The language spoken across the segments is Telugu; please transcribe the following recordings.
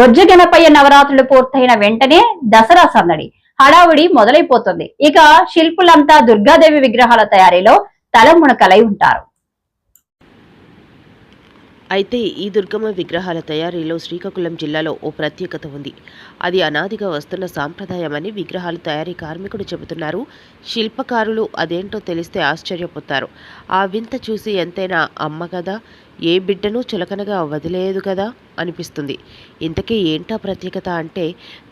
బొజ్జగణపయ్య నవరాత్రులు పూర్తయిన వెంటనే దసరా సందడి హడావుడి మొదలైపోతుంది. ఇక శిల్పులంతా దుర్గాదేవి విగ్రహాల తయారీలో తలమునకలై ఉంటారు. అయితే ఈ దుర్గమ్మ విగ్రహాల తయారీలో శ్రీకాకుళం జిల్లాలో ఓ ప్రత్యేకత ఉంది. అది అనాదిగా వస్తున్న సాంప్రదాయమని విగ్రహాల తయారీ కార్మికుడు చెబుతున్నారు. శిల్పకారులు అదేంటో తెలిస్తే ఆశ్చర్యపోతారు. ఆ వింత చూసి ఎంతైనా అమ్మ కదా ఏ బిడ్డను చులకనగా వదిలేదు కదా అనిపిస్తుంది. ఇంతకీ ఏంటా ప్రత్యేకత అంటే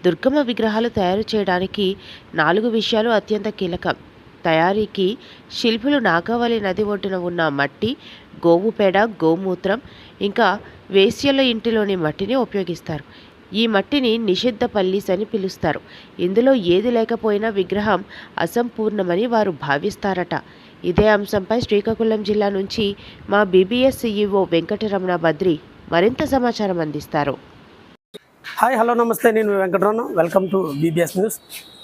దుర్గమ్మ విగ్రహాలు తయారు చేయడానికి నాలుగు విషయాలు అత్యంత కీలకం. తయారీకి శిల్పులు నాగావళి నది ఒడ్డున ఉన్న మట్టి గోవు పేడ గోమూత్రం ఇంకా వేశ్యల ఇంటిలోని మట్టిని ఉపయోగిస్తారు. ఈ మట్టిని నిషిద్ధ పల్లీస్ అని పిలుస్తారు. ఇందులో ఏది లేకపోయినా విగ్రహం అసంపూర్ణమని వారు భావిస్తారట. ఇదే అంశంపై శ్రీకాకుళం జిల్లా నుంచి మా బీబీఎస్ సీఈఓ వెంకటరమణ బద్రి మరింత సమాచారం అందిస్తారు. హాయ్ హలో నమస్తే. నేను Venkataramana. Welcome to BBS news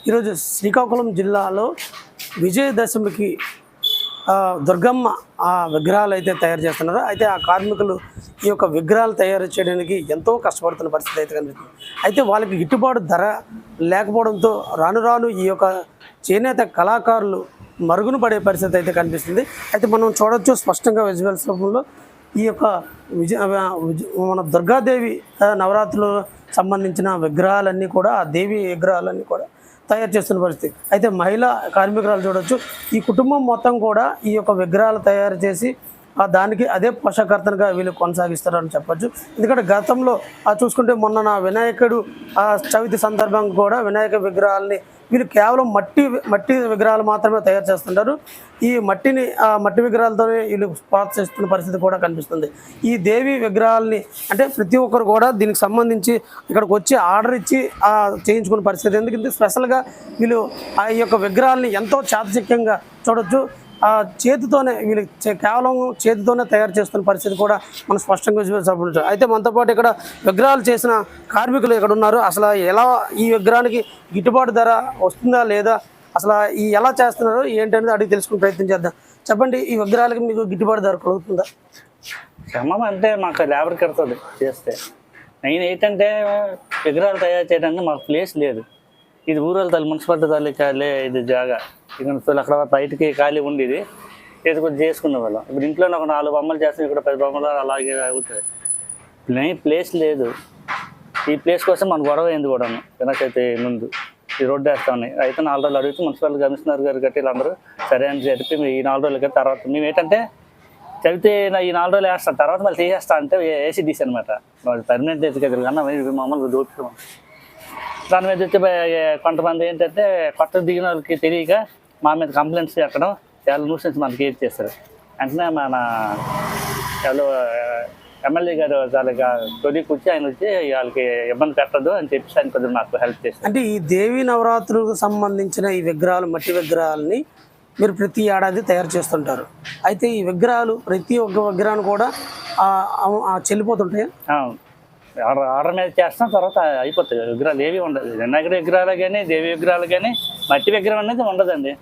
ఈరోజు శ్రీకాకుళం జిల్లాలో విజయదశమికి దుర్గమ్మ ఆ విగ్రహాలు అయితే తయారు చేస్తున్నారు. అయితే ఆ కార్మికులు ఈ యొక్క విగ్రహాలు తయారు చేయడానికి ఎంతో కష్టపడుతున్న పరిస్థితి అయితే కనిపిస్తుంది. అయితే వాళ్ళకి గిట్టుబాటు ధర లేకపోవడంతో రాను రాను ఈ యొక్క చేనేత కళాకారులు మరుగున పడే పరిస్థితి అయితే కనిపిస్తుంది. అయితే మనం చూడొచ్చు స్పష్టంగా విజువల్స్ రూపంలో ఈ యొక్క విజయ విజ- మన దుర్గాదేవి నవరాత్రులు సంబంధించిన విగ్రహాలన్నీ కూడా ఆ దేవి విగ్రహాలన్నీ కూడా తయారు చేస్తున్న పరిస్థితి. అయితే మహిళా కార్మికురాలు చూడొచ్చు. ఈ కుటుంబం మొత్తం కూడా ఈ యొక్క విగ్రహాలు తయారు చేసి ఆ దానికి అదే పోషకర్తనగా వీళ్ళు కొనసాగిస్తారని చెప్పొచ్చు. ఎందుకంటే గతంలో ఆ చూసుకుంటే మొన్న నా వినాయకుడు ఆ చవితి సందర్భంగా కూడా వినాయక విగ్రహాలని వీళ్ళు కేవలం మట్టి మట్టి విగ్రహాలు మాత్రమే తయారు చేస్తుంటారు. ఈ మట్టిని ఆ మట్టి విగ్రహాలతోనే వీళ్ళు ప్రోత్సహిస్తున్న పరిస్థితి కూడా కనిపిస్తుంది. ఈ దేవి విగ్రహాలని అంటే ప్రతి ఒక్కరు కూడా దీనికి సంబంధించి ఇక్కడికి వచ్చి ఆర్డర్ ఇచ్చి ఆ, చేయించుకున్న పరిస్థితి. ఎందుకంటే స్పెషల్గా వీళ్ళు ఆ యొక్క విగ్రహాలని ఎంతో చాతచక్యంగా చూడొచ్చు. చేతితోనే వీళ్ళు కేవలం చేతితోనే తయారు చేస్తున్న పరిస్థితి కూడా మనం స్పష్టంగా చూపించవచ్చు అయితే మనతో పాటు ఇక్కడ విగ్రహాలు చేసిన కార్మికులు ఇక్కడ ఉన్నారు. అసలు ఎలా ఈ విగ్రహానికి గిట్టుబాటు ధర వస్తుందా లేదా? అసలు ఈ ఎలా చేస్తున్నారు? ఏంటనేది అడిగి తెలుసుకునే ప్రయత్నం చేద్దాం. చెప్పండి ఈ విగ్రహాలకి మీకు గిట్టుబాటు ధర కలుగుతుందా? శ్రమం అంటే మాకు లేబర్ కడుతుంది చేస్తే. నేను ఏంటంటే విగ్రహాలు తయారు చేయడానికి మాకు ప్లేస్ లేదు. ఇది ఊరల తల్లి మున్సిపాలిటీ తల్లి కాలే ఇది జాగా. ఇక్కడ అక్కడ బయటికి ఖాళీ ఉండేది. ఇది కొంచెం చేసుకునే వాళ్ళం. ఇప్పుడు ఇంట్లో ఒక నాలుగు బొమ్మలు చేస్తాం ఇక్కడ పది బొమ్మలు అలాగే అవుతుంది నేను ప్లేస్ లేదు. ఈ ప్లేస్ కోసం మన గొడవ అయింది కూడా వెనకైతే ముందు. ఈ రోడ్డు వేస్తా ఉన్నాయి. అయితే నాలుగు రోజులు అడిగితే మున్సిపల్ కమిషనర్ గారు గట్టి వీళ్ళందరూ సరే అని చెప్పి ఈ నాలుగు రోజులకి తర్వాత మేము ఏంటంటే చదివితే నా ఈ నాలుగు రోజులు వేస్తాను. తర్వాత మళ్ళీ తీసేస్తా అంటే ఏసీ తీసి అనమాట పర్మనెంట్ ఎత్తుకెళ్ళి కన్నా మమ్మల్ని మామూలుగా దోపిస్తాం దాని మీద వచ్చి కొంతమంది ఏంటంటే కొత్త దిగిన వాళ్ళకి తెలియక మా మీద కంప్లైంట్స్ ఎక్కడం చాలా న్యూసెన్స్ మనకి ఏది చేస్తారు? వెంటనే మన ఎవరు ఎమ్మెల్యే గారు వాళ్ళకి తొలి కూర్చి ఆయన వచ్చి వాళ్ళకి ఇబ్బంది పెట్టదు అని చెప్పి ఆయన కొద్దిగా మాకు హెల్ప్ చేస్తారు అంటే ఈ దేవి నవరాత్రులకు సంబంధించిన ఈ విగ్రహాలు మట్టి విగ్రహాలని మీరు ప్రతి ఏడాది తయారు చేస్తుంటారు. అయితే ఈ విగ్రహాలు ప్రతి ఒక్క విగ్రహాన్ని కూడా చెల్లిపోతుంటాయి? ఆర్డర్ ఆర్డర్ మీద చేస్తాం తర్వాత అయిపోతాయి. విగ్రహాలు ఏవి ఉండదు. వినాయకుడి విగ్రహాలు కానీ దేవి విగ్రహాలు కానీ మట్టి విగ్రహం అనేది ఉండదండి.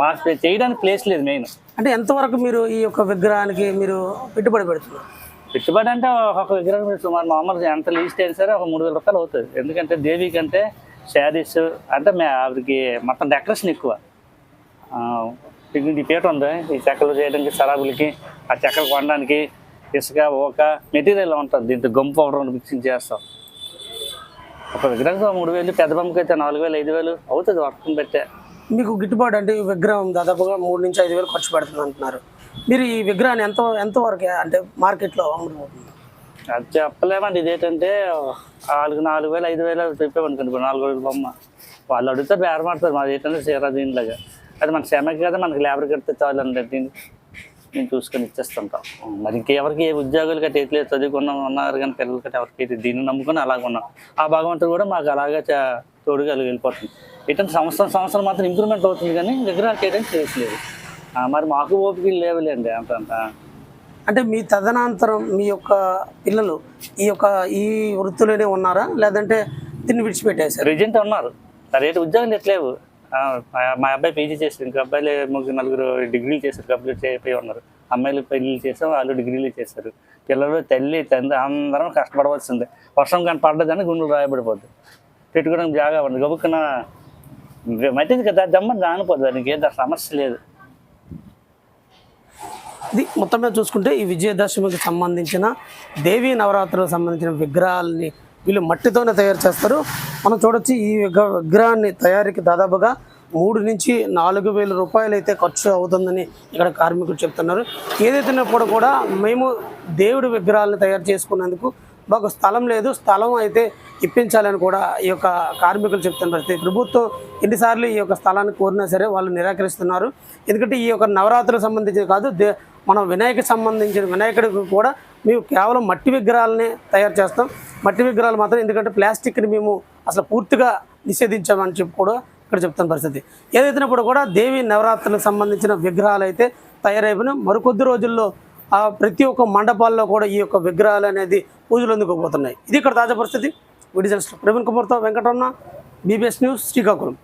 మాకు చేయడానికి ప్లేస్ లేదు మెయిన్. అంటే ఎంతవరకు మీరు ఈ యొక్క విగ్రహానికి మీరు పెట్టుబడి పెడుతున్నారు? పెట్టుబడి అంటే ఒక విగ్రహం సుమారు మామూలుగా ఎంత లీస్ట్ అయినా సరే ఒక మూడు వేల రూపాయలు అవుతుంది. ఎందుకంటే దేవి కంటే శారీస్ అంటే మే ఆవిడకి మొత్తం డెకరేషన్ ఎక్కువ. ఈ పీట ఉంది. ఈ చెక్కలు చేయడానికి సరాబులకి ఆ చెక్కలు కొనడానికి ఇసుక ఓక మెటీరియల్ ఉంటుంది. దీంతో గమ్ పౌడర్ మిక్సింగ్ చేస్తాం. ఒక విగ్రహం మూడు వేలు పెద్ద బొమ్మకి అయితే నాలుగు వేలు ఐదు వేలు అవుతుంది వర్క్ పెట్టే. మీకు గిట్టుబాటు అంటే ఈ విగ్రహం దాదాపుగా మూడు నుంచి ఐదు వేలు ఖర్చు పెడుతుంది అంటున్నారు. మీరు ఈ విగ్రహాన్ని ఎంత ఎంతవరకు అంటే మార్కెట్లో అమ్ముడుపోతుంది అది చెప్పలేమండి. ఇదేంటంటే వాళ్ళకి నాలుగు వేలు ఐదు వేలు చెప్పామనుకోండి ఇప్పుడు నాలుగు వేలు బొమ్మ. వాళ్ళు అడుగుతారు బేరమాడతారు మాది ఏంటంటే చీర దీనిలాగా. అది మన శ్రమకి కదా మనకి లేబర్ కడితే చాలండి దీన్ని. నేను చూసుకొని ఇచ్చేస్తుంటాం. మరి ఇంకెవరికి ఏ ఉద్యోగాలు కట్టి ఎట్లేదు చదువుకున్నాం ఉన్నారు కానీ పిల్లలు కట్టి ఎవరికి దీన్ని నమ్ముకొని అలాగ ఉన్నాం. ఆ భగవంతుడు కూడా మాకు అలాగే తోడుగా వెళ్ళిపోతుంది. ఇటువంటి సంవత్సరం సంవత్సరం మాత్రం ఇంప్రూవ్మెంట్ అవుతుంది కానీ విగ్రహాలు చేయడానికి చేయట్లేదు. మరి మాకు ఓపిక లేవులేండి అంత అంటే మీ తదనంతరం మీ యొక్క పిల్లలు ఈ యొక్క ఈ వృత్తిలోనే ఉన్నారా? లేదంటే దీన్ని విడిచిపెట్టేశారు? రిజెంట్ ఉన్నారు. రేటు ఉద్యోగాలు ఎట్లేవు మా- అబ్బాయి పీజీ చేశారు ఇంకా అబ్బాయిలు ముగ్గురు నలుగురు డిగ్రీలు చేశారు. కంప్లీట్ అయిపోయి ఉన్నారు. అమ్మాయిలు పెళ్ళి చేసాం వాళ్ళు డిగ్రీలు చేశారు. పిల్లలు తల్లి తండ్రి అందరం కష్టపడవలసిందే. వర్షం కానీ పడ్డదని గుండెలు రాయబడిపోద్ది. పెట్టుకోవడానికి జాగా ఉంది గబుక్కున మంచిది కదా దమ్మ దానిపోద్ది దానికి ఏదో సమస్య లేదు. ఇది మొత్తం మీద చూసుకుంటే ఈ విజయదశమికి సంబంధించిన దేవీ నవరాత్రులకు సంబంధించిన విగ్రహాలని వీళ్ళు మట్టితోనే తయారు చేస్తారు. మనం చూడొచ్చు ఈ విగ్రహాన్ని తయారీకి దాదాపుగా మూడు నుంచి నాలుగు వేల రూపాయలు అయితే ఖర్చు అవుతుందని ఇక్కడ కార్మికులు చెప్తున్నారు. ఏదైతున్నప్పుడు కూడా మేము దేవుడి విగ్రహాలను తయారు చేసుకున్నందుకు మాకు స్థలం లేదు. స్థలం అయితే ఇప్పించాలని కూడా ఈ యొక్క కార్మికులు చెప్తున్న పరిస్థితి ప్రభుత్వం ఎన్నిసార్లు ఈ యొక్క స్థలాన్ని కోరినా సరే వాళ్ళు నిరాకరిస్తున్నారు. ఎందుకంటే ఈ యొక్క నవరాత్రులకు సంబంధించి కాదు దే మనం వినాయక సంబంధించిన వినాయకుడికి కూడా మేము కేవలం మట్టి విగ్రహాలనే తయారు చేస్తాం. మట్టి విగ్రహాలు మాత్రం ఎందుకంటే ప్లాస్టిక్ని మేము అసలు పూర్తిగా నిషేధించామని చెప్పి కూడా ఇక్కడ చెప్తున్న పరిస్థితి. ఏదైతున్నప్పుడు కూడా దేవి నవరాత్రులకు సంబంధించిన విగ్రహాలు అయితే తయారైపోయినాయి. మరికొద్ది రోజుల్లో ఆ ప్రతి ఒక్క మండపాల్లో కూడా ఈ యొక్క విగ్రహాలు అనేది పూజలు అందుకోబోతున్నాయి. ఇది ఇక్కడ తాజా పరిస్థితి. విడిజన్స్ ప్రవీణ్ కుమార్తో వెంకటరమణ బీబీఎస్ న్యూస్ శ్రీకాకుళం.